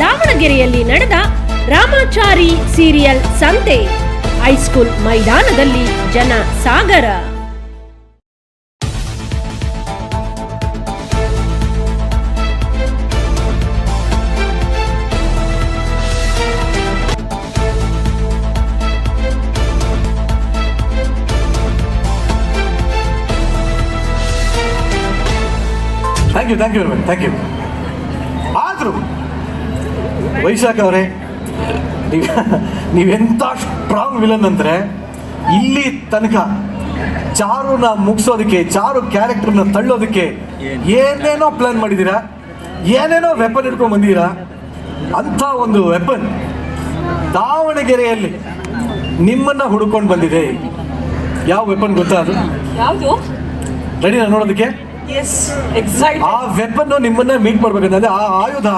ದಾವಣಗೆರೆಯಲ್ಲಿ ನಡೆದ ರಾಮಾಚಾರಿ ಸೀರಿಯಲ್ ಸಂತೆ ಹೈಸ್ಕೂಲ್ ಮೈದಾನದಲ್ಲಿ ಜನ ಸಾಗರ thank you thank you very much thank you ಆದರೂ ವೈಶಾಖ್ ಅವರೇ ನೀವು ನೀವೆಂಥ ಸ್ಟ್ರಾಂಗ್ ವಿಲನ್ ಅಂದರೆ ಇಲ್ಲಿ ತನಕ ಚಾರುನ ಮುಗಿಸೋದಕ್ಕೆ ಚಾರು ಕ್ಯಾರೆಕ್ಟರ್ನ ತಳ್ಳೋದಕ್ಕೆ ಏನೇನೋ ಪ್ಲಾನ್ ಮಾಡಿದ್ದೀರಾ ಏನೇನೋ ವೆಪನ್ ಹಿಡ್ಕೊಂಡು ಬಂದಿದ್ದೀರಾ ಅಂಥ ಒಂದು ವೆಪನ್ ದಾವಣಗೆರೆಯಲ್ಲಿ ನಿಮ್ಮನ್ನ ಹುಡ್ಕೊಂಡು ಬಂದಿದೆ. ಯಾವ ವೆಪನ್ ಗೊತ್ತಾ ಅದು? ಯಾವುದು? ರೆಡಿನಾ ನೋಡೋದಕ್ಕೆ? ಆ ವೆಪನ್ ನಿಮ್ಮನ್ನ ಮೀಟ್ ಮಾಡ್ಬೇಕಂತಂದ್ರೆ ಆ ಆಯುಧ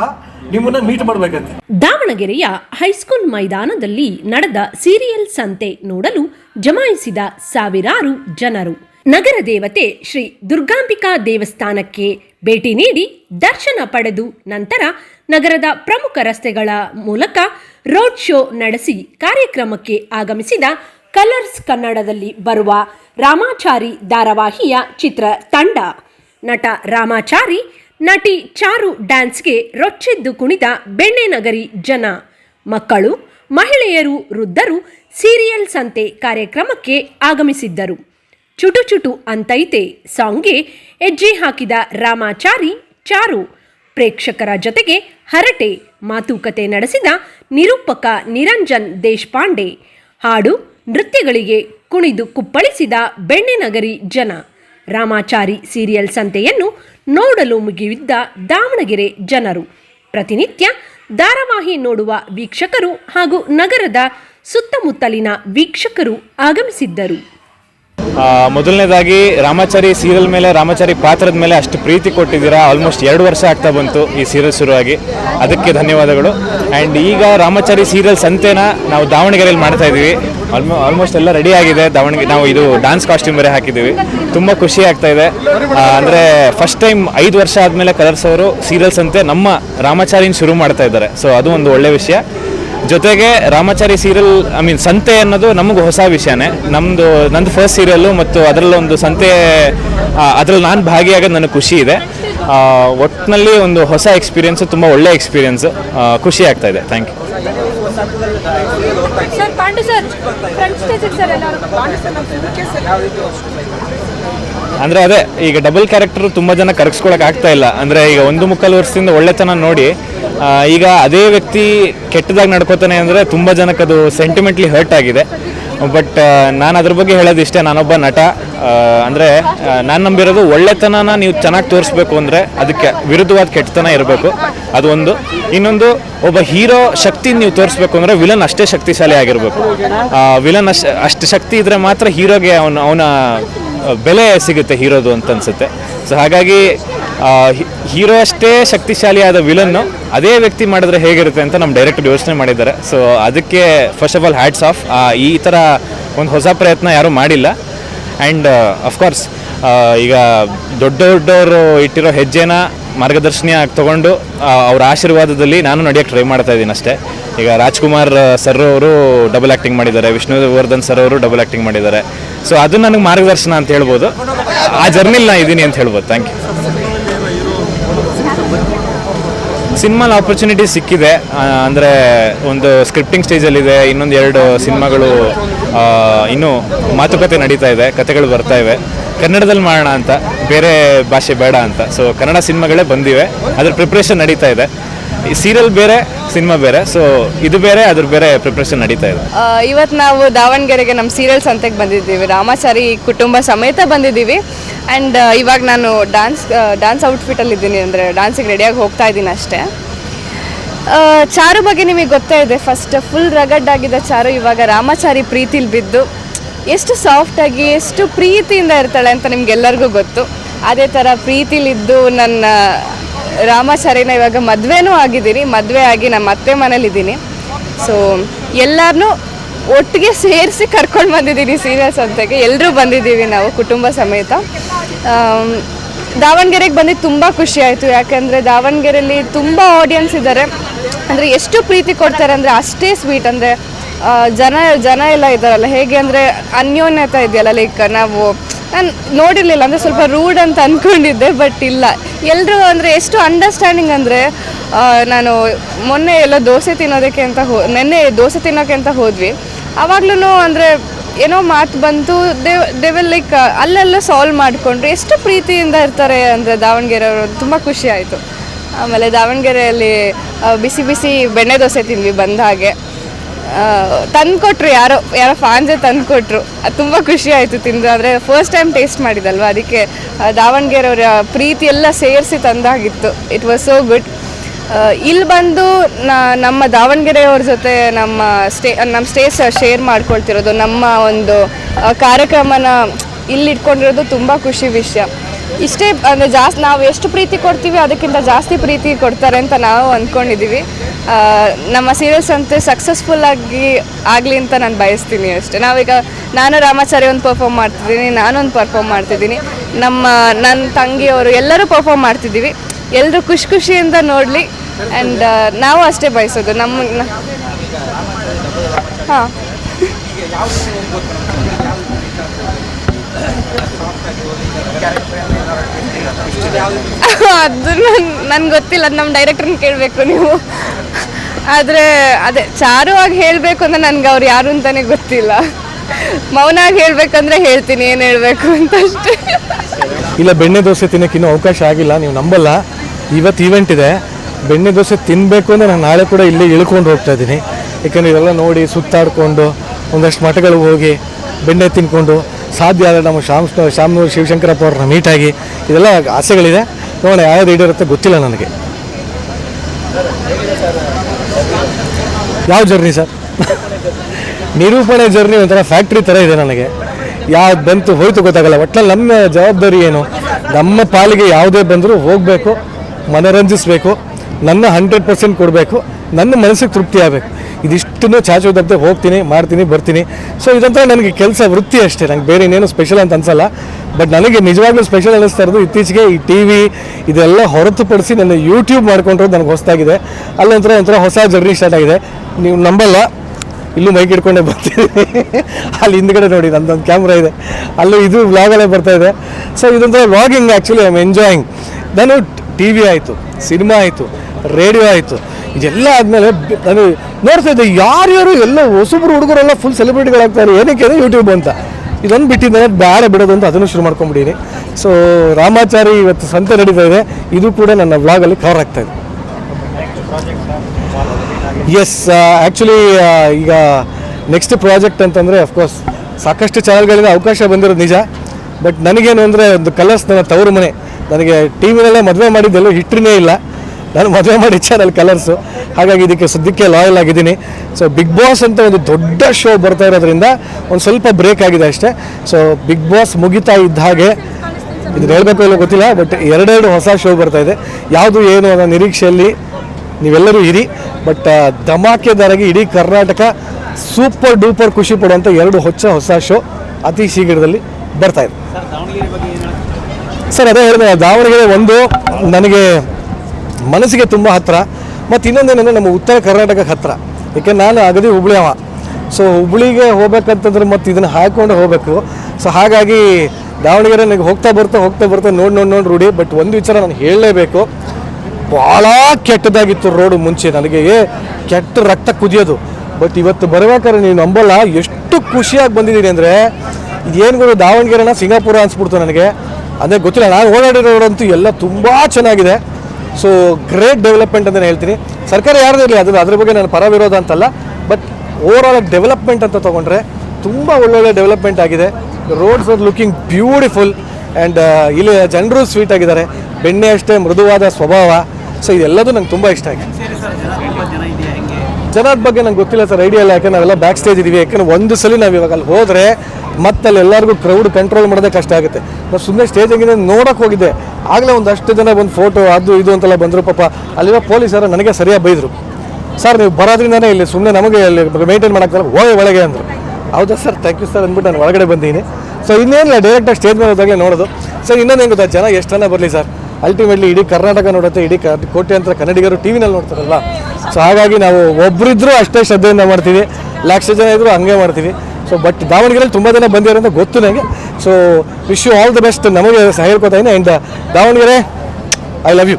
ನಿಮ್ಮನ್ನ ಮೀಟ್ ಮಾಡಬೇಕಂತೆ. ದಾವಣಗೆರೆಯ ಹೈಸ್ಕೂಲ್ ಮೈದಾನದಲ್ಲಿ ನಡೆದ ಸೀರಿಯಲ್ ಸಂತೆ ನೋಡಲು ಜಮಾಯಿಸಿದ ಸಾವಿರಾರು ಜನರು. ನಗರ ದೇವತೆ ಶ್ರೀ ದುರ್ಗಾಂಬಿಕಾ ದೇವಸ್ಥಾನಕ್ಕೆ ಭೇಟಿ ನೀಡಿ ದರ್ಶನ ಪಡೆದು ನಂತರ ನಗರದ ಪ್ರಮುಖ ರಸ್ತೆಗಳ ಮೂಲಕ ರೋಡ್ ಶೋ ನಡೆಸಿ ಕಾರ್ಯಕ್ರಮಕ್ಕೆ ಆಗಮಿಸಿದ ಕಲರ್ಸ್ ಕನ್ನಡದಲ್ಲಿ ಬರುವ ರಾಮಾಚಾರಿ ಧಾರಾವಾಹಿಯ ಚಿತ್ರ ತಂಡ ನಟ ರಾಮಾಚಾರಿ ನಟಿ ಚಾರು ಡ್ಯಾನ್ಸ್ಗೆ ರೊಚ್ಚೆದ್ದು ಕುಣಿದ ಬೆಣ್ಣೆನಗರಿ ಜನ. ಮಕ್ಕಳು, ಮಹಿಳೆಯರು, ವೃದ್ಧರು ಸೀರಿಯಲ್ ಸಂತೆ ಕಾರ್ಯಕ್ರಮಕ್ಕೆ ಆಗಮಿಸಿದ್ದರು. ಚುಟು ಚುಟು ಅಂತೈತೆ ಸಾಂಗ್ಗೆ ಹೆಜ್ಜೆ ಹಾಕಿದ ರಾಮಾಚಾರಿ ಚಾರು. ಪ್ರೇಕ್ಷಕರ ಜೊತೆಗೆ ಹರಟೆ ಮಾತುಕತೆ ನಡೆಸಿದ ನಿರೂಪಕ ನಿರಂಜನ್ ದೇಶಪಾಂಡೆ. ಹಾಡು, ನೃತ್ಯಗಳಿಗೆ ಕುಣಿದು ಕುಪ್ಪಳಿಸಿದ ಬೆಣ್ಣೆನಗರಿ ಜನ. ರಾಮಾಚಾರಿ ಸೀರಿಯಲ್ ಸಂತೆಯನ್ನು ನೋಡಲು ಮುಗಿವಿದ್ದ ದಾವಣಗೆರೆ ಜನರು. ಪ್ರತಿನಿತ್ಯ ಧಾರಾವಾಹಿ ನೋಡುವ ವೀಕ್ಷಕರು ಹಾಗೂ ನಗರದ ಸುತ್ತಮುತ್ತಲಿನ ವೀಕ್ಷಕರು ಆಗಮಿಸಿದ್ದರು. ಮೊದಲನೇದಾಗಿ ರಾಮಾಚಾರಿ ಸೀರಿಯಲ್ ಮೇಲೆ, ರಾಮಾಚಾರಿ ಪಾತ್ರದ ಮೇಲೆ ಅಷ್ಟು ಪ್ರೀತಿ ಕೊಟ್ಟಿದ್ದೀರಾ? ಆಲ್ಮೋಸ್ಟ್ ಎರಡು ವರ್ಷ ಆಗ್ತಾ ಬಂತು ಈ ಸೀರಿಯಲ್ ಶುರುವಾಗಿ. ಅದಕ್ಕೆ ಧನ್ಯವಾದಗಳು. ಆ್ಯಂಡ್ ಈಗ ರಾಮಾಚಾರಿ ಸೀರಿಯಲ್ ಸಂತೆನ ನಾವು ದಾವಣಗೆರೆಯಲ್ಲಿ ಮಾಡ್ತಾ ಇದ್ದೀವಿ. ಆಲ್ಮೋ ಆಲ್ಮೋಸ್ಟ್ ಎಲ್ಲ ರೆಡಿ ಆಗಿದೆ. ದಾವಣಗೆರೆ ನಾವು ಇದು ಡಾನ್ಸ್ ಕಾಸ್ಟ್ಯೂಮ್ ಬೇರೆ ಹಾಕಿದ್ದೀವಿ. ತುಂಬ ಖುಷಿ ಆಗ್ತಾ ಇದೆ. ಅಂದರೆ ಫಸ್ಟ್ ಟೈಮ್ ಐದು ವರ್ಷ ಆದಮೇಲೆ ಕಲರ್ಸ್ ಅವರು ಸೀರಿಯಲ್ಸ್ ಅಂತೆ ನಮ್ಮ ರಾಮಾಚಾರಿನ ಶುರು ಮಾಡ್ತಾ ಇದ್ದಾರೆ. ಸೊ ಅದು ಒಂದು ಒಳ್ಳೆ ವಿಷಯ. ಜೊತೆಗೆ ರಾಮಾಚಾರಿ ಸೀರಿಯಲ್ ಐ ಮೀನ್ ಸಂತೆ ಅನ್ನೋದು ನಮಗೆ ಹೊಸ ವಿಷಯನೇ. ನಮ್ಮದು ನಂದು ಫಸ್ಟ್ ಸೀರಿಯಲ್ಲು ಮತ್ತು ಅದರಲ್ಲೊಂದು ಸಂತೆ ಅದರಲ್ಲಿ ನಾನು ಭಾಗಿಯಾಗೋದು ನನಗೆ ಖುಷಿ ಇದೆ. ಒಟ್ಟಿನಲ್ಲಿ ಒಂದು ಹೊಸ ಎಕ್ಸ್ಪೀರಿಯೆನ್ಸು ತುಂಬ ಒಳ್ಳೆ ಎಕ್ಸ್ಪೀರಿಯೆನ್ಸು ಖುಷಿ ಆಗ್ತಾ ಇದೆ. Thank you sir Pandu sir. Front stage sir ಎಲ್ಲರೂ. ಪಾಂಡು ಸರ್ ಅಂದರೆ ಅದೇ ಈಗ ಡಬಲ್ ಕ್ಯಾರೆಕ್ಟರ್ ತುಂಬ ಜನ ಕರಗಿಸ್ಕೊಳಕ್ಕೆ ಆಗ್ತಾ ಇಲ್ಲ. ಅಂದರೆ ಈಗ ಒಂದು ಮುಕ್ಕಾಲು ವರ್ಷದಿಂದ ಒಳ್ಳೆತನ ನೋಡಿ ಈಗ ಅದೇ ವ್ಯಕ್ತಿ ಕೆಟ್ಟದಾಗಿ ನಡ್ಕೋತಾನೆ ಅಂದರೆ ತುಂಬ ಜನಕ್ಕೆ ಅದು ಸೆಂಟಿಮೆಂಟ್ಲಿ ಹರ್ಟ್ ಆಗಿದೆ. ಬಟ್ ನಾನು ಅದ್ರ ಬಗ್ಗೆ ಹೇಳೋದು ಇಷ್ಟೇ ನಾನೊಬ್ಬ ನಟ. ಅಂದರೆ ನಾನು ನಂಬಿರೋದು ಒಳ್ಳೆತನನ ನೀವು ಚೆನ್ನಾಗಿ ತೋರಿಸ್ಬೇಕು ಅಂದರೆ ಅದಕ್ಕೆ ವಿರುದ್ಧವಾದ ಕೆಟ್ಟತನ ಇರಬೇಕು. ಅದು ಒಂದು ಇನ್ನೊಂದು, ಒಬ್ಬ ಹೀರೋ ಶಕ್ತಿ ನೀವು ತೋರಿಸ್ಬೇಕು ಅಂದರೆ ವಿಲನ್ ಅಷ್ಟೇ ಶಕ್ತಿಶಾಲಿ ಆಗಿರಬೇಕು. ವಿಲನ್ ಅಷ್ಟು ಅಷ್ಟು ಶಕ್ತಿ ಇದ್ದರೆ ಮಾತ್ರ ಹೀರೋಗೆ ಅವನ ಅವನ ಬೆಲೆ ಸಿಗುತ್ತೆ ಹೀರೋದು ಅಂತ ಅನ್ಸುತ್ತೆ. ಸೊ ಹಾಗಾಗಿ ಹೀರೋ ಅಷ್ಟೇ ಶಕ್ತಿಶಾಲಿಯಾದ ವಿಲನ್ನು ಅದೇ ವ್ಯಕ್ತಿ ಮಾಡಿದ್ರೆ ಹೇಗಿರುತ್ತೆ ಅಂತ ನಮ್ಮ ಡೈರೆಕ್ಟರ್ ಯೋಚನೆ ಮಾಡಿದ್ದಾರೆ. ಸೊ ಅದಕ್ಕೆ first of all hats off ಈ ಥರ ಒಂದು ಹೊಸ ಪ್ರಯತ್ನ ಯಾರೂ ಮಾಡಿಲ್ಲ. ಆ್ಯಂಡ್ ಅಫ್ಕೋರ್ಸ್ ಈಗ ದೊಡ್ಡ ದೊಡ್ಡವರು ಇಟ್ಟಿರೋ ಹೆಜ್ಜೆನ ಮಾರ್ಗದರ್ಶನಿಯಾಗಿ ತಗೊಂಡು ಅವ್ರ ಆಶೀರ್ವಾದದಲ್ಲಿ ನಾನು ನಡೆಯೋಕ್ಕೆ ಟ್ರೈ ಮಾಡ್ತಾ ಇದ್ದೀನಿ ಅಷ್ಟೇ. ಈಗ ರಾಜ್ಕುಮಾರ್ ಸರ್ ಅವರು ಡಬಲ್ ಆ್ಯಕ್ಟಿಂಗ್ ಮಾಡಿದ್ದಾರೆ, ವಿಷ್ಣುವರ್ಧನ್ ಸರ್ ಅವರು ಡಬಲ್ ಆ್ಯಕ್ಟಿಂಗ್ ಮಾಡಿದ್ದಾರೆ. ಸೊ ಅದು ನನಗೆ ಮಾರ್ಗದರ್ಶನ ಅಂತ ಹೇಳ್ಬೋದು. ಆ ಜರ್ನಿಲಿ ನಾನು ಇದ್ದೀನಿ ಅಂತ ಹೇಳ್ಬೋದು. ಥ್ಯಾಂಕ್ ಯು ಸಿನಿಮಾಲ್ ಆಪರ್ಚುನಿಟಿ ಸಿಕ್ಕಿದೆ. ಅಂದರೆ ಒಂದು ಸ್ಕ್ರಿಪ್ಟಿಂಗ್ ಸ್ಟೇಜಲ್ಲಿದೆ ಇನ್ನೊಂದು ಎರಡು ಸಿನಿಮಾಗಳು ಇನ್ನೂ ಮಾತುಕತೆ ನಡೀತಾ ಇದೆ, ಕತೆಗಳು ಬರ್ತಾ ಇವೆ. ಕನ್ನಡದಲ್ಲಿ ಮಾಡೋಣ ಅಂತ, ಬೇರೆ ಭಾಷೆ ಬೇಡ ಅಂತ. ಸೊ ಕನ್ನಡ ಸಿನಿಮಾಗಳೇ ಬಂದಿವೆ. ಅದ್ರ ಪ್ರಿಪ್ರೇಷನ್ ನಡೀತಾ ಇದೆ. ಈ ಸೀರಿಯಲ್ ಬೇರೆ, ಸಿನಿಮಾ ಬೇರೆ. ಸೊ ಇದು ಬೇರೆ, ಅದ್ರ ಬೇರೆ ಪ್ರಿಪ್ರೇಷನ್ ನಡೀತಾ ಇದೆ. ಇವತ್ತು ನಾವು ದಾವಣಗೆರೆಗೆ ನಮ್ಮ ಸೀರಿಯಲ್ ಸಂತೆಗೆ ಬಂದಿದ್ದೀವಿ. ರಾಮಾಚಾರಿ ಕುಟುಂಬ ಸಮೇತ ಬಂದಿದ್ದೀವಿ. ಆ್ಯಂಡ್ ಇವಾಗ ನಾನು ಡ್ಯಾನ್ಸ್ ಡ್ಯಾನ್ಸ್ ಔಟ್ಫಿಟಲ್ಲಿ ಇದ್ದೀನಿ ಅಂದರೆ ಡ್ಯಾನ್ಸಿಗೆ ರೆಡಿಯಾಗಿ ಹೋಗ್ತಾ ಇದ್ದೀನಿ ಅಷ್ಟೇ. ಚಾರು ಬಗ್ಗೆ ನಿಮಗೆ ಗೊತ್ತೇ ಇದೆ. ಫಸ್ಟ್ ಫುಲ್ ರಗಡ್ ಆಗಿದ್ದ ಚಾರು ಇವಾಗ ರಾಮಾಚಾರಿ ಪ್ರೀತಿಲಿ ಬಿದ್ದು ಎಷ್ಟು ಸಾಫ್ಟಾಗಿ ಎಷ್ಟು ಪ್ರೀತಿಯಿಂದ ಇರ್ತಾಳೆ ಅಂತ ನಿಮ್ಗೆಲ್ಲರಿಗೂ ಗೊತ್ತು. ಅದೇ ಥರ ಪ್ರೀತಿಲಿದ್ದು ನನ್ನ ರಾಮಾಚಾರ್ಯನ ಇವಾಗ ಮದುವೆನೂ ಆಗಿದ್ದೀನಿ ಮದುವೆ ಆಗಿ ನಮ್ಮ ಅತ್ತೆ ಮನೇಲಿದ್ದೀನಿ. ಸೊ ಎಲ್ಲರನ್ನೂ ಒಟ್ಟಿಗೆ ಸೇರಿಸಿ ಕರ್ಕೊಂಡು ಬಂದಿದ್ದೀನಿ ಸೀರಿಯಲ್ಸ್ ಅಂತಕ್ಕೆ ಎಲ್ಲರೂ ಬಂದಿದ್ದೀವಿ ನಾವು ಕುಟುಂಬ ಸಮೇತ. ದಾವಣಗೆರೆಗೆ ಬಂದಿದ್ದು ತುಂಬ ಖುಷಿ ಆಯಿತು. ಯಾಕೆಂದರೆ ದಾವಣಗೆರೆಯಲ್ಲಿ ತುಂಬ ಆಡಿಯನ್ಸ್ ಇದ್ದಾರೆ ಅಂದರೆ ಎಷ್ಟು ಪ್ರೀತಿ ಕೊಡ್ತಾರೆ ಅಂದರೆ ಅಷ್ಟೇ ಸ್ವೀಟ್ ಅಂದರೆ ಜನ ಜನ ಎಲ್ಲ ಇದ್ದಾರಲ್ಲ, ಹೇಗೆ ಅಂದರೆ ಅನ್ಯೋನ್ಯತೆ ಇದೆಯಲ್ಲ ಲೈಕ್ ನಾವು ನಾನು ನೋಡಿರಲಿಲ್ಲ, ಅಂದರೆ ಸ್ವಲ್ಪ ರೂಡ್ ಅಂತ ಅಂದ್ಕೊಂಡಿದ್ದೆ ಬಟ್ ಇಲ್ಲ. ಎಲ್ಲರೂ ಅಂದರೆ ಎಷ್ಟು ಅಂಡರ್ಸ್ಟ್ಯಾಂಡಿಂಗ್ ಅಂದರೆ ನಾನು ಮೊನ್ನೆ ಎಲ್ಲ ದೋಸೆ ತಿನ್ನೋದಕ್ಕೆ ಅಂತ ಹೋ, ನೆನ್ನೆ ದೋಸೆ ತಿನ್ನೋಕ್ಕೆ ಅಂತ ಹೋದ್ವಿ. ಆವಾಗ್ಲೂ ಅಂದರೆ ಏನೋ ಮಾತು ಬಂತು, ದೇ ದೇ ವಿಲ್ ಲೈಕ್ ಅಲ್ಲೆಲ್ಲ ಸಾಲ್ವ್ ಮಾಡಿಕೊಂಡ್ರು. ಎಷ್ಟು ಪ್ರೀತಿಯಿಂದ ಇರ್ತಾರೆ ಅಂದರೆ ದಾವಣಗೆರೆಯವರು ತುಂಬ ಖುಷಿ ಆಯಿತು. ಆಮೇಲೆ ದಾವಣಗೆರೆಯಲ್ಲಿ ಬಿಸಿ ಬಿಸಿ ಬೆಣ್ಣೆ ದೋಸೆ ತಿಂದ್ವಿ ಬಂದ ಹಾಗೆ. ತಂದು ಕೊಟ್ಟರು ಯಾರೋ ಯಾರೋ ಫ್ಯಾನ್ಸೇ ತಂದುಕೊಟ್ರು. ಅದು ತುಂಬ ಖುಷಿ ಆಯಿತು ತಿಂದು. ಅಂದರೆ ಫಸ್ಟ್ ಟೈಮ್ ಟೇಸ್ಟ್ ಮಾಡಿದಲ್ವ? ಅದಕ್ಕೆ ದಾವಣಗೆರೆಯವರ ಪ್ರೀತಿ ಎಲ್ಲ ಸೇರಿಸಿ ತಂದಾಗಿತ್ತು. ಇಟ್ ವಾಸ್ ಸೋ ಗುಡ್ ಇಲ್ಲಿ ಬಂದು ನಮ್ಮ ದಾವಣಗೆರೆಯವ್ರ ಜೊತೆ ನಮ್ಮ ಸ್ಟೇ ನಮ್ಮ ಸ್ಟೇಜ್ ಶೇರ್ ಮಾಡ್ಕೊಳ್ತಿರೋದು. ನಮ್ಮ ಒಂದು ಕಾರ್ಯಕ್ರಮನ ಇಲ್ಲಿ ಇಟ್ಕೊಂಡಿರೋದು ತುಂಬ ಖುಷಿ ವಿಷಯ. ಇಷ್ಟೇ, ಅಂದರೆ ಜಾಸ್ತಿ ನಾವು ಎಷ್ಟು ಪ್ರೀತಿ ಕೊಡ್ತೀವಿ, ಅದಕ್ಕಿಂತ ಜಾಸ್ತಿ ಪ್ರೀತಿ ಕೊಡ್ತಾರೆ ಅಂತ ನಾವು ಅಂದ್ಕೊಂಡಿದ್ದೀವಿ ನಮ್ಮ ಸೀರಿಯಲ್ಸ್ ಅಂತೆ ಸಕ್ಸಸ್ಫುಲ್ ಆಗಿ ಆಗಲಿ ಅಂತ ನಾನು ಬಯಸ್ತೀನಿ ಅಷ್ಟೇ. ನಾವೀಗ ನಾನು ರಾಮಾಚಾರ್ಯ ಒಂದು ಪರ್ಫಾರ್ಮ್ ಮಾಡ್ತಿದ್ದೀನಿ, ನಾನೊಂದು ಪರ್ಫಾರ್ಮ್ ಮಾಡ್ತಿದ್ದೀನಿ. ನಮ್ಮ ನನ್ನ ತಂಗಿಯವರು ಎಲ್ಲರೂ ಪರ್ಫಾರ್ಮ್ ಮಾಡ್ತಿದ್ದೀವಿ. ಎಲ್ಲರೂ ಖುಷಿ ಖುಷಿಯಿಂದ ನೋಡಲಿ ಆ್ಯಂಡ್ ನಾವು ಅಷ್ಟೇ ಬಯಸೋದು. ನಮ್ಮ ಹಾಂ. ಅದು ನನ್ಗೆ ಗೊತ್ತಿಲ್ಲ, ಅದು ನಮ್ಮ ಡೈರೆಕ್ಟ್ರನ್ನ ಕೇಳಬೇಕು ನೀವು. ಆದರೆ, ಅದೇ ಚಾರುವಾಗಿ ಹೇಳಬೇಕು ಅಂದ್ರೆ ನನಗೆ ಅವ್ರು ಯಾರು ಅಂತಲೇ ಗೊತ್ತಿಲ್ಲ. ಮೌನಾಗಿ ಹೇಳಬೇಕಂದ್ರೆ ಹೇಳ್ತೀನಿ, ಏನು ಹೇಳಬೇಕು ಅಂತ ಅಷ್ಟೇ ಇಲ್ಲ, ಬೆಣ್ಣೆ ದೋಸೆ ತಿನ್ನೋಕೆ ಇನ್ನೂ ಅವಕಾಶ ಆಗಿಲ್ಲ, ನೀವು ನಂಬಲ್ಲ. ಇವತ್ತು ಈವೆಂಟ್ ಇದೆ. ಬೆಣ್ಣೆ ದೋಸೆ ತಿನ್ನಬೇಕು ಅಂದರೆ ನಾನು ನಾಳೆ ಕೂಡ ಇಲ್ಲೇ ಇಳ್ಕೊಂಡು ಹೋಗ್ತಾ ಇದ್ದೀನಿ. ಯಾಕಂದರೆ ಇವೆಲ್ಲ ನೋಡಿ ಸುತ್ತಾಡಿಕೊಂಡು, ಒಂದಷ್ಟು ಮಠಗಳು ಹೋಗಿ ಬೆಣ್ಣೆ ತಿನ್ಕೊಂಡು, ಸಾಧ್ಯ ಆದರೆ ನಮ್ಮ ಶ್ಯಾಮ್ ಶ್ಯಾಮ್ನೂರು ಶಿವಶಂಕರಪ್ಪ ಅವ್ರನ್ನ ಮೀಟಾಗಿ ಇದೆಲ್ಲ ಆಸೆಗಳಿದೆ. ನೋಡೋಣ ಯಾವ್ದು ಈಡೇರುತ್ತೆ ಗೊತ್ತಿಲ್ಲ ನನಗೆ. ಯಾವ ಜರ್ನಿ ಸರ್ ನಿರೂಪಣೆ ಜರ್ನಿ ಒಂಥರ ಫ್ಯಾಕ್ಟ್ರಿ ಥರ ಇದೆ ನನಗೆ. ಯಾವ್ದು ಬಂತು ಹೋಯ್ತು ಗೊತ್ತಾಗಲ್ಲ. ಒಟ್ನಲ್ಲಿ ನಮ್ಮ ಜವಾಬ್ದಾರಿ ಏನು? ನಮ್ಮ ಪಾಲಿಗೆ ಯಾವುದೇ ಬಂದರೂ ಹೋಗಬೇಕು, ಮನರಂಜಿಸಬೇಕು, ನನ್ನ ಹಂಡ್ರೆಡ್ ಪರ್ಸೆಂಟ್ ಕೊಡಬೇಕು, ನನ್ನ ಮನಸ್ಸಿಗೆ ತೃಪ್ತಿ ಆಗಬೇಕು. ಇದಿಷ್ಟನ್ನು ಚಾಚೋದಕ್ಕೆ ಹೋಗ್ತೀನಿ, ಮಾಡ್ತೀನಿ, ಬರ್ತೀನಿ. ಸೊ ಇದಂತ ನನಗೆ ಕೆಲಸ ವೃತ್ತಿ ಅಷ್ಟೇ. ನಂಗೆ ಬೇರೆ ಇನ್ನೇನು ಸ್ಪೆಷಲ್ ಅಂತ ಅನ್ಸಲ್ಲ. ಬಟ್ ನನಗೆ ನಿಜವಾಗ್ಲೂ ಸ್ಪೆಷಲ್ ಅನ್ನಿಸ್ತಾ ಇರೋದು ಇತ್ತೀಚೆಗೆ ಈ ಟಿ ವಿ ಇದೆಲ್ಲ ಹೊರತುಪಡಿಸಿ ನನ್ನ ಯೂಟ್ಯೂಬ್ ಮಾಡ್ಕೊಂಡಿರೋದು ನನಗೆ ಹೊಸದಾಗಿದೆ. ಅಲ್ಲೊಂಥರ ಒಂಥರ ಹೊಸ ಜರ್ನಿ ಸ್ಟಾರ್ಟ್ ಆಗಿದೆ. ನೀವು ನಂಬಲ್ಲ. ಇಲ್ಲೂ ಮೈಕ್ ಹಿಡ್ಕೊಂಡೇ ಬರ್ತೀನಿ. ಅಲ್ಲಿ ಹಿಂದ್ಗಡೆ ನೋಡಿ, ನಂದೊಂದು ಕ್ಯಾಮ್ರಾ ಇದೆ. ಅಲ್ಲೂ ಇದು ವ್ಲಾಗಲ್ಲೇ ಬರ್ತಾ ಇದೆ. ಸೊ ಇದೊಂಥರ vlogging actually I am enjoying ನಾನು ಟಿ ವಿ ಆಯಿತು ಸಿನಿಮಾ ಆಯಿತು ರೇಡಿಯೋ ಆಯಿತು. ಇದೆಲ್ಲ ಆದಮೇಲೆ ನಾನು ನೋಡ್ತಾ ಇದ್ದೆ, ಯಾರ್ಯಾರು ಎಲ್ಲ ಹೊಸಬ್ರು ಹುಡುಗರೆಲ್ಲ ಫುಲ್ ಸೆಲೆಬ್ರಿಟಿಗಳಾಗ್ತಾರೆ ಏನಕ್ಕೆ ಅಂದರೆ ಯೂಟ್ಯೂಬ್ ಅಂತ. ಇದೊಂದು ಬಿಟ್ಟಿದ್ದಾರೆ ಬೇಡ ಬಿಡೋದು ಅಂತ ಅದನ್ನು ಶುರು ಮಾಡ್ಕೊಂಡ್ಬಿಟ್ಟಿನಿ ಸೊ ರಾಮಾಚಾರಿ ಇವತ್ತು ಸಂತೆ ನಡೀತಾ ಇದೆ. ಇದು ಕೂಡ ನನ್ನ ವ್ಲಾಗಲ್ಲಿ ಕವರ್ ಆಗ್ತಾ ಇದೆ. ಎಸ್ ಆ್ಯಕ್ಚುಲಿ ಈಗ ನೆಕ್ಸ್ಟ್ ಪ್ರಾಜೆಕ್ಟ್ ಅಂತಂದರೆ ಅಫ್ಕೋರ್ಸ್ ಸಾಕಷ್ಟು ಚಾನಲ್ಗಳಿಂದ ಅವಕಾಶ ಬಂದಿರೋದು ನಿಜ. ಬಟ್ ನನಗೇನು ಅಂದರೆ, ಒಂದು ಕಲರ್ಸ್ ನನ್ನ ತವರು ಮನೆ. ನನಗೆ ಟಿ ವಿನಲ್ಲೇ ಮದುವೆ ಮಾಡಿದ್ದೆಲ್ಲೂ ಹಿಟ್ರಿನೇ ಇಲ್ಲ. ನಾನು ಮದುವೆ ಮಾಡಿ ಚಾನಲ್ ಕಲರ್ಸು ಹಾಗಾಗಿ ಇದಕ್ಕೆ ಸದ್ಯಕ್ಕೆ ಲಾಯಲ್ ಆಗಿದ್ದೀನಿ. ಸೊ ಬಿಗ್ ಬಾಸ್ ಅಂತ ಒಂದು ದೊಡ್ಡ ಶೋ ಬರ್ತಾ ಇರೋದ್ರಿಂದ ಒಂದು ಸ್ವಲ್ಪ ಬ್ರೇಕ್ ಆಗಿದೆ ಅಷ್ಟೇ. ಸೊ ಬಿಗ್ ಬಾಸ್ ಮುಗಿತಾ ಇದ್ದ ಹಾಗೆ ಇದು ಹೇಳಬೇಕು ಇಲ್ಲ ಗೊತ್ತಿಲ್ಲ ಬಟ್ ಎರಡೆರಡು ಹೊಸ ಶೋ ಬರ್ತಾ ಇದೆ. ಯಾವುದು ಏನು ಅನ್ನೋ ನಿರೀಕ್ಷೆಯಲ್ಲಿ ನೀವೆಲ್ಲರೂ ಇರಿ. ಬಟ್ ಧಮಾಕೆದಾರಾಗಿ ಇಡೀ ಕರ್ನಾಟಕ ಸೂಪರ್ ಡೂಪರ್ ಖುಷಿ ಪಡುವಂಥ ಎರಡು ಹೊಚ್ಚ ಹೊಸ ಶೋ ಅತಿ ಶೀಘ್ರದಲ್ಲಿ ಬರ್ತಾ ಇದೆ. ಸರ್ ಅದೇ ಹೇಳಿದೆ ದಾವಣಗೆರೆ ಒಂದು ನನಗೆ ಮನಸ್ಸಿಗೆ ತುಂಬ ಹತ್ತಿರ ಮತ್ತು ಇನ್ನೊಂದೇನೆಂದರೆ ನಮ್ಮ ಉತ್ತರ ಕರ್ನಾಟಕಕ್ಕೆ ಹತ್ತಿರ ಯಾಕೆ ನಾನು ಅಗದಿ ಹುಬ್ಳಿ ಅವ. ಸೊ ಹುಬ್ಳಿಗೆ ಹೋಗ್ಬೇಕಂತಂದ್ರೆ ಮತ್ತು ಇದನ್ನು ಹಾಕ್ಕೊಂಡು ಹೋಗಬೇಕು. ಸೊ ಹಾಗಾಗಿ ದಾವಣಗೆರೆ ನನಗೆ ಹೋಗ್ತಾ ಬರ್ತಾ ಹೋಗ್ತಾ ಬರ್ತಾ ನೋಡಿ ನೋಡಿ ನೋಡಿ ರೂಢಿ. ಬಟ್ ಒಂದು ವಿಚಾರ ನಾನು ಹೇಳಲೇಬೇಕು. ಭಾಳ ಕೆಟ್ಟದಾಗಿತ್ತು ರೋಡು ಮುಂಚೆ. ನನಗೆ ಕೆಟ್ಟ ರಕ್ತ ಕುದಿಯೋದು. ಬಟ್ ಇವತ್ತು ಬರಬೇಕಾದ್ರೆ ನೀವು ನಂಬಲ್ಲ. ಎಷ್ಟು ಖುಷಿಯಾಗಿ ಬಂದಿದ್ದೀನಿ ಅಂದರೆ ಏನು ಗೊತ್ತು, ದಾವಣಗೆರೆನ ಸಿಂಗಾಪುರ ಅನ್ಸ್ಬಿಡ್ತು ನನಗೆ. ಅದೇ ಗೊತ್ತಿಲ್ಲ, ನಾನು ಓಡಾಡಿರೋ ರೋಡಂತೂ ಎಲ್ಲ ತುಂಬ ಚೆನ್ನಾಗಿದೆ. ಸೊ ಗ್ರೇಟ್ ಡೆವಲಪ್ಮೆಂಟ್ ಅಂತ ಹೇಳ್ತೀನಿ. ಸರ್ಕಾರ ಯಾರದೇ ಇರಲಿ ಅದ್ರ ಅದ್ರ ಬಗ್ಗೆ ನಾನು ಪರ ವಿರೋಧ ಅಂತಲ್ಲ ಬಟ್ ಓವರ್ ಆಲ್ ಡೆವಲಪ್ಮೆಂಟ್ ಅಂತ ತೊಗೊಂಡ್ರೆ ತುಂಬ ಒಳ್ಳೊಳ್ಳೆ ಡೆವಲಪ್ಮೆಂಟ್ ಆಗಿದೆ. Roads are looking beautiful and ಇಲ್ಲಿ ಜನರು ಸ್ವೀಟ್ ಆಗಿದ್ದಾರೆ. ಬೆಣ್ಣೆ ಅಷ್ಟೇ ಮೃದುವಾದ ಸ್ವಭಾವ. ಸೊ ಇದೆಲ್ಲದೂ ನಂಗೆ ತುಂಬ ಇಷ್ಟ ಆಗಿದೆ. ಜನದ ಬಗ್ಗೆ ನಂಗೆ ಗೊತ್ತಿಲ್ಲ ಸರ್ ಐಡಿಯಾ ಇಲ್ಲ. ಯಾಕಂದ್ರೆ ನಾವೆಲ್ಲ ಬ್ಯಾಕ್ ಸ್ಟೇಜ್ ಇದೀವಿ. ಯಾಕಂದ್ರೆ ಒಂದು ಸಲ ನಾವು ಇವಾಗ ಅಲ್ಲಿ ಹೋದರೆ ಮತ್ತೆ ಅಲ್ಲಿ ಎಲ್ಲರಿಗೂ ಕ್ರೌಡ್ ಕಂಟ್ರೋಲ್ ಮಾಡೋದೇ ಕಷ್ಟ ಆಗುತ್ತೆ. ನಾವು ಸುಮ್ಮನೆ ಸ್ಟೇಜ್ ನೋಡೋಕೆ ಹೋಗಿದ್ದೆ. ಆಗಲೇ ಒಂದಷ್ಟು ಜನ ಬಂದು ಫೋಟೋ ಅದು ಇದು ಅಂತೆಲ್ಲ ಬಂದರು. ಪಾಪ ಅಲ್ಲಿರೋ ಪೊಲೀಸರು ನನಗೆ ಸರಿಯಾಗಿ ಬೈದರು. ಸರ್, ನೀವು ಬರೋದ್ರಿಂದನೇ ಇಲ್ಲಿ ಸುಮ್ಮನೆ ನಮಗೆ ಅಲ್ಲಿ ಮೇಂಟೈನ್ ಮಾಡೋಕ್ಕಲ್ಲ ಹೋಗಿ ಒಳಗೆ ಅಂದರು. ಹೌದಾ ಸರ್ ಥ್ಯಾಂಕ್ ಯು ಸರ್ ಅಂದ್ಬಿಟ್ಟು ನಾನು ಒಳಗಡೆ ಬಂದೀನಿ. ಸೊ ಇನ್ನೇನಿಲ್ಲ ಡೈರೆಕ್ಟಾಗಿ ಸ್ಟೇಜ್ ಮೇಲೆ ಹೋದಾಗಲೇ ನೋಡೋದು. ಸರ್ ಇನ್ನೊಂದು ಏನು ಗೊತ್ತಾ, ಜನ ಎಷ್ಟು ಜನ ಬರಲಿ ಸರ್? ಅಲ್ಟಿಮೇಟ್ಲಿ ಇಡೀ ಕರ್ನಾಟಕ ನೋಡುತ್ತೆ, ಇಡೀ ಕೋಟ್ಯಾಂತರ ಕನ್ನಡಿಗರು ಟಿ ವಿನಲ್ಲಿ ನೋಡ್ತಾರಲ್ಲ ಸೊ ಹಾಗಾಗಿ ನಾವು ಒಬ್ಬರಿದ್ದರೂ ಅಷ್ಟೇ ಶ್ರದ್ಧೆಯಿಂದ ಮಾಡ್ತೀವಿ. ಲಕ್ಷ ಜನ ಇದ್ದರೂ ಹಂಗೆ ಮಾಡ್ತೀವಿ. ಸೊ ಬಟ್ ದಾವಣಗೆರೆಯಲ್ಲಿ ತುಂಬ ಜನ ಬಂದಿದ್ದಾರೆ ಅಂತ ಗೊತ್ತು ನನಗೆ so wish you all the best ನಮಗೆ ಹೇಳ್ಕೊತಾ ಇದ್ದೀನಿ. And Davanagere I love you